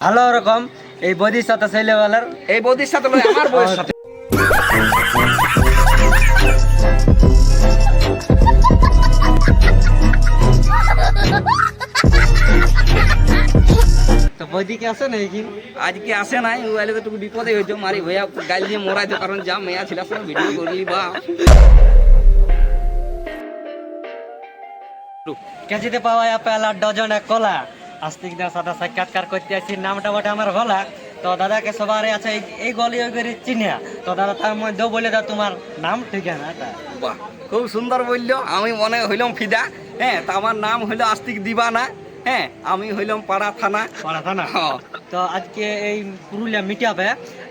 ভালো রকম এই বদির সাথে ছেলেবেলার। এই বৌদির সাথে লয় আমার বউয়ের সাথে বদিকে কি আজকে আসে নাই ও আইলে তো বিপদে হইতো মারি ভইয়া গাল দিয়ে মরাইতো কারণ যা মেয়া ছিল সব ভিডিও করলি বা কেজিতে পাওয়া আর ডজন এক কলা। আস্তিকদের সাথে সাক্ষাৎকার করতে আসছি নামটা বটে আমার ভোলা। তো দাদাকে সবার আছে এই- গলি ওই গলি চিনিয়া। তো দাদা তার মধ্যেও বলে দাও তোমার নাম ঠিকানা তা। বাহ খুব সুন্দর বলল। আমি মনে হইলাম ফিদা। হ্যাঁ তা আমার নাম হইল আস্তিক দিবানা। হ্যাঁ আমি হইলাম পাড়া থানা। পাড়া থানা। হ্যাঁ। তো আজকে এই পুরুলিয়া মিটাপে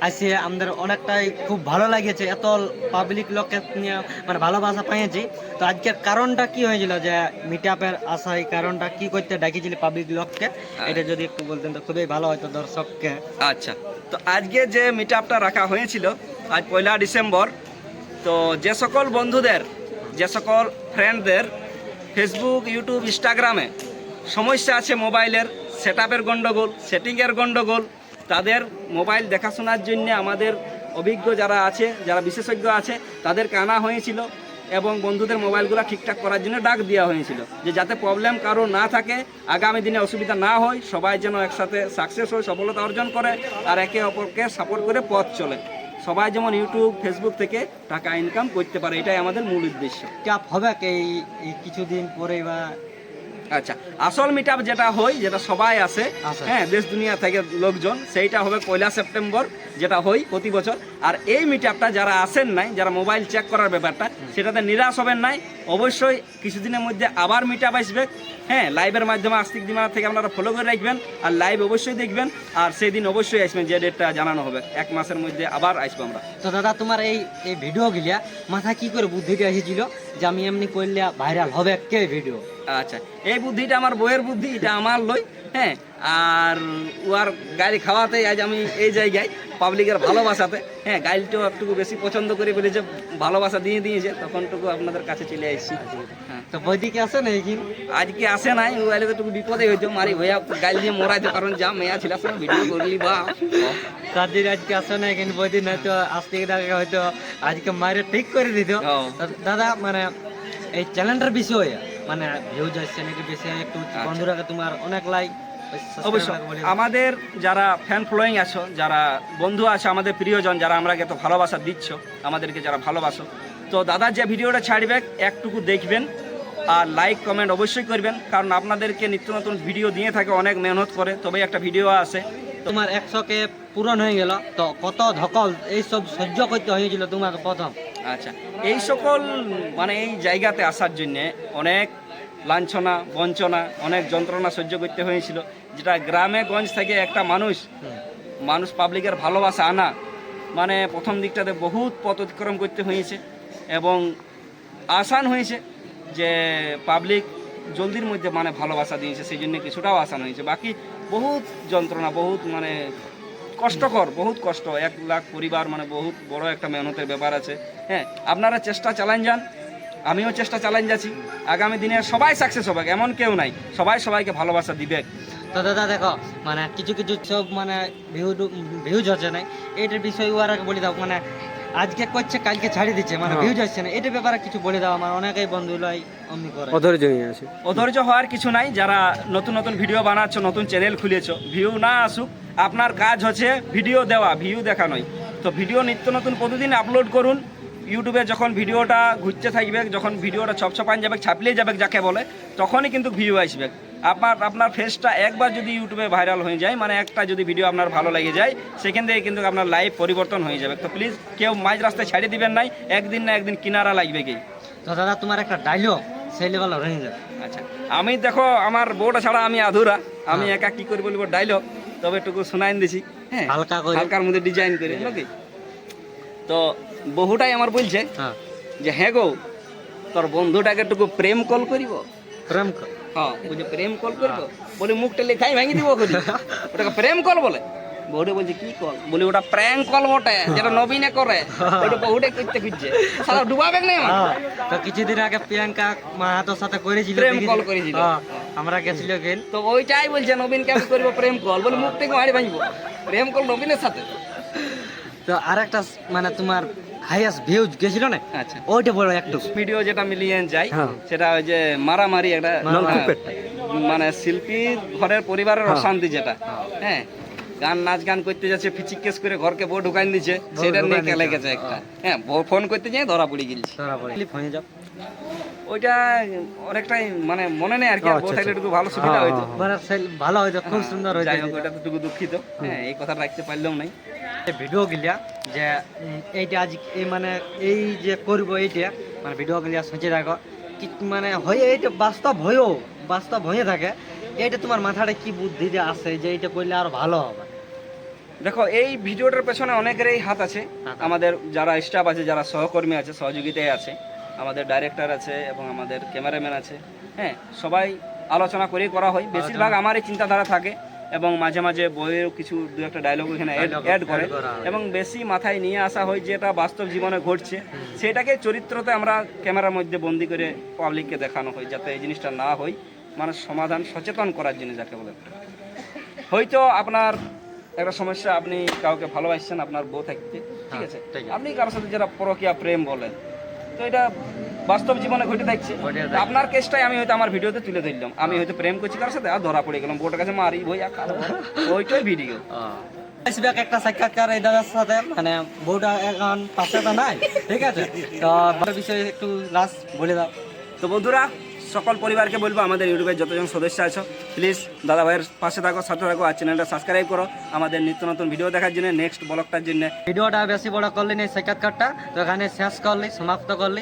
আসে আমাদের অনেকটাই খুব ভালো লাগেছে। এত পাবলিক লোককে নিয়ে মানে ভালোবাসা পেয়েছি তো আজকের কারণটা কি হয়েছিল যে মিটাপের আসা এই কারণটা কি করতে ডাকিছিল পাবলিক লোককে? এটা যদি একটু বলতেন তো খুবই ভালো হতো দর্শককে। আচ্ছা তো আজকে যে মিট আপটা রাখা হয়েছিল, আজ পয়লা ডিসেম্বর, তো যে সকল বন্ধুদের, যে সকল ফ্রেন্ডদের ফেসবুক ইউটিউব ইনস্টাগ্রামে সমস্যা আছে মোবাইলের সেট আপের গণ্ডগোল সেটিংয়ের গণ্ডগোল তাদের মোবাইল দেখাশোনার জন্য আমাদের অভিজ্ঞ যারা আছে, যারা বিশেষজ্ঞ আছে, তাদের কানা হয়েছিল এবং বন্ধুদের মোবাইলগুলো ঠিকঠাক করার জন্য ডাক দেওয়া হয়েছিল যে যাতে প্রবলেম কারও না থাকে, আগামী দিনে অসুবিধা না হয়, সবাই যেন একসাথে সাকসেস হয়, সফলতা অর্জন করে আর একে অপরকে সাপোর্ট করে পথ চলে। সবাই যেমন ইউটিউব ফেসবুক থেকে টাকা ইনকাম করতে পারে, এটাই আমাদের মূল উদ্দেশ্য। চাপ হবে এই কিছুদিন পরে বা আচ্ছা আসল মিট যেটা হয় যেটা সবাই আসে আসে। হ্যাঁ দেশ দুনিয়া থেকে লোকজন সেইটা হবে পয়লা সেপ্টেম্বর যেটা হয় প্রতি বছর। আর এই মিট যারা আসেন নাই যারা মোবাইল চেক করার ব্যাপারটা সেটাতে নিরাশ হবেন নাই। অবশ্যই কিছুদিনের মধ্যে আবার মিট আসবে। হ্যাঁ লাইভের মাধ্যমে আস্তিক দিমার থেকে আপনারা ফলো করে রাখবেন আর লাইভ অবশ্যই দেখবেন। আর সেই দিন অবশ্যই আসবেন যে ডেটটা জানানো হবে। এক মাসের মধ্যে আবার আসব আমরা। তো দাদা তোমার এই এই ভিডিও গিলা মাথা কি করে বুদ্ধিটা এসেছিল যে আমি এমনি করলে ভাইরাল হবে কে ভিডিও আচ্ছা এই বুদ্ধিটা আমার বইয়ের বুদ্ধি এটা আমার লই হ্যাঁ আর উয়ার গাড়ি খাওয়াতে আজ আমি এই জায়গায় পাবলিকের ভালোবাসাতে হ্যাঁ গাড়িটাও একটু বেশি পছন্দ করে বলেছে ভালোবাসা দিয়ে দিয়েছে তখনটুকু আপনাদের কাছে চলে আসছি। হ্যাঁ। তো বৈদিকে আছে না কি আজকে আসে নাই ও আইলে তো বিপদে হইতো মারি ভইয়া গাল দিয়ে মরাইতো কারণ যা মেয়া ছিল ভিডিও করলি বা। কাদির আজকে আসে না কিন্তু বৈদিন হয়তো আসতে হয়তো আজকে মারে ঠিক করে দিত। দাদা মানে এই চ্যানেলটার বিষয়ে মানে ভিউজ আসছে নাকি বেশি? একটু বন্ধুরা তোমার অনেক লাইক অবশ্য আমাদের যারা ফ্যান ফলোয়িং আছো যারা বন্ধু আছে আমাদের প্রিয়জন যারা আমরাকে এত ভালোবাসা দিচ্ছ আমাদেরকে যারা ভালোবাসো তো দাদা যে ভিডিওটা ছাড়বে একটুকু দেখবেন আর লাইক কমেন্ট অবশ্যই করবেন। কারণ আপনাদেরকে নিত্য নতুন ভিডিও দিয়ে থাকে অনেক মেহনত করে। তবেই একটা ভিডিও আসে তোমার একশো কে পূরণ হয়ে গেল। তো কত ধকল, এই সব সহ্য করতে হয়েছিল তোমাকে প্রথম। আচ্ছা এই সকল মানে এই জায়গাতে আসার জন্যে অনেক লাঞ্ছনা, বঞ্চনা, অনেক যন্ত্রণা সহ্য করতে হয়েছিল। যেটা গ্রামে গঞ্জ থেকে একটা মানুষ মানুষ পাবলিকের ভালোবাসা আনা মানে প্রথম দিকটাতে বহুত পথ অতিক্রম করতে হয়েছে এবং আসান হয়েছে যে পাবলিক জলদির মধ্যে মানে ভালোবাসা দিয়েছে সেই জন্য কিছুটাও আসান হয়েছে বাকি বহুত যন্ত্রণা, বহুত মানে কষ্টকর, বহুত কষ্ট। এক লাখ পরিবার মানে বহুত বড় একটা মেহনতের ব্যাপার আছে। হ্যাঁ আপনারা চেষ্টা চালান যান। আমিও চেষ্টা চালান যাচ্ছি। আগামী দিনে সবাই সাকসেস হবে, এমন কেউ নাই। সবাই সবাইকে ভালোবাসা দিবে। তো দাদা, দেখো মানে কিছু কিছু সব মানে ভিউ ভিউজ হচ্ছে না এটার বিষয়ে ওরা বলে দাও। মানে আজকে করছে কালকে ছাড়ি দিচ্ছে মানে ভিউজ হচ্ছে না। এটার ব্যাপারে কিছু বলে দাও আমার অনেকেই বন্ধু লাই অমনি করে। অধৈর্য হওয়ার কিছু নাই যারা নতুন নতুন ভিডিও বানাচ্ছ নতুন চ্যানেল খুলেছো ভিউ না আসুক আপনার কাজ হচ্ছে ভিডিও দেওয়া ভিউ দেখা নয়। তো ভিডিও নিত্য নতুন প্রতিদিন আপলোড করুন। ইউটিউবে যখন ভিডিওটা ঘুরতে থাকবে যখন ভিডিওটা ছপছপান যাবে ছাপলিয়ে যাবে যাকে বলে তখনই কিন্তু ভিউ আসবে। আপনার আপনার ফেসটা একবার যদি ইউটিউবে ভাইরাল হয়ে যায় মানে একটা যদি ভিডিও আপনার ভালো লেগে যায় সেখান থেকে কিন্তু আপনার লাইফ পরিবর্তন হয়ে যাবে। তো প্লিজ কেউ মাঝ রাস্তায় ছাড়িয়ে দিবেন নাই একদিন না একদিন কিনারা লাগবে কি? তো দাদা তোমার একটা ডায়লগ সেই লেভেল রয়ে যাবে। আচ্ছা আমি দেখো আমার বউটা ছাড়া আমি আধুরা। আমি একা কি করে বলব ডাইলগ তবে একটু শোনাইন দিছি হ্যাঁ। হালকা করে। হালকার মধ্যে ডিজাইন করে কি? তো বহুটাই আমার বলছে হ্যাঁ। যে হ্যাঁ গো তোর বন্ধুটাকে একটু প্রেম কল করিব? প্রেম কর। হ্যাঁ বুঝে প্রেম কল করব? বলে মুখটা লেখাই ভাঙি দিব করি ওটাকে প্রেম কল বলে। বউটা বলছে কি কল? বলি ওটা প্র্যাঙ্ক কল বটে যেটা নবীনে করে ওটা বহুটাই করতে খুঁজছে সারা ডুবাবে না হ্যাঁ, তো কিছুদিন আগে প্রিয়াঙ্কা মাহাতোর সাথে করেছিল প্রেম call করেছিল। হ্যাঁ, আমরা গেছিল গেল তো ওইটাই বলছে নবীনকে আমি করব প্রেম কল। বলে মুখ থেকে মারি ভাঙবো প্রেম কল নবীনের সাথে। তো আরেকটা মানে তোমার হাইয়েস্ট ভিউজ গেছিল না? আচ্ছা। ওইটা বলো একটু। ভিডিও যেটা মিলিয়ে যায় হ্যাঁ। সেটা ওই যে মারামারি একটা হ্যাঁ, মানে শিল্পীর ঘরের পরিবারের অশান্তি যেটা। হ্যাঁ গান নাচ গান করতে যাচ্ছে ফিচিক কেস করে ঘরকে বউ ঢুকাই দিচ্ছে সেটা নিয়ে দিচ্ছে, গেছে একটা। হ্যাঁ। ফোন করতে যেয়ে ধরা পড়ে গেছে ধরা পড়ে যাও। ওইটা অনেকটাই মানে মনে নেই আর কি আর বউ থাকলে একটু ভালো সুবিধা হইতো মানে ভালো হয়তো খুব সুন্দর হয়েছে। যাই হোক তো টুকু দুঃখিত। হ্যাঁ এই কথা রাখতে পারলাম নাই। ভিডিও গিলা যে এইটা আজ এই মানে এই যে করব এইটা মানে ভিডিও গিলা সোচে রাখো কি মানে হয়ে এইটা বাস্তব হয়েও বাস্তব হয়ে থাকে। এইটা তোমার মাথাটা কি বুদ্ধি যে আসে যে এইটা করলে আরও ভালো হবে? দেখো এই ভিডিওটার পেছনে অনেকেরই হাত আছে। হাত আছে। আমাদের যারা স্টাফ আছে যারা সহকর্মী আছে সহযোগিতায় আছে আমাদের ডাইরেক্টর আছে এবং আমাদের ক্যামেরাম্যান আছে হ্যাঁ সবাই আলোচনা করেই করা হয়। বেশিরভাগ আমারই চিন্তাধারা থাকে। এবং মাঝে মাঝে বইয়ের কিছু দু একটা ডায়লগ এখানে অ্যাড করে। এবং বেশি মাথায় নিয়ে আসা হয় যেটা বাস্তব জীবনে ঘটছে সেটাকে চরিত্রতে আমরা ক্যামেরার মধ্যে বন্দি করে পাবলিককে দেখানো হয় যাতে এই জিনিসটা না হয়। মানে সমাধান সচেতন করার জন্য যাকে বলে। হয়তো আপনার একটা সমস্যা আপনি কাউকে ভালোবাসছেন আপনার বউ থাকতে। ঠিক হ্যাঁ, আছে? আপনি কারোর সাথে যারা পরকিয়া প্রেম বলেন তো এটা বাস্তব জীবনে ঘটে থাকছে আপনার কেসটাই আমি হয়তো আমার ভিডিওতে তুলে ধরলাম। আমি হয়তো প্রেম করছি কারোর সাথে আর ধরা পড়ে গেলাম। বউটার কাছে মারি বই ওইটাই ভিডিও আসবে একটা সাক্ষাৎকার এই দাদার সাথে মানে বউটা এখন পাশে তো নাই ঠিক আছে? তো বিষয়ে একটু লাস্ট বলে দাও। তো বন্ধুরা সকল পরিবারকে বলব আমাদের ইউটিউবের যতজন সদস্য আছো প্লিজ দাদা ভাইয়ের পাশে থাকো সাথে থাকো আর চ্যানেলটা সাবস্ক্রাইব করো। আমাদের নিত্য নতুন ভিডিও দেখার জন্য নেক্সট ব্লগটার জন্য। ভিডিওটা বেশি বড় করলি না সাক্ষাৎকারটা। তো এখানে শেষ করলি সমাপ্ত করলি।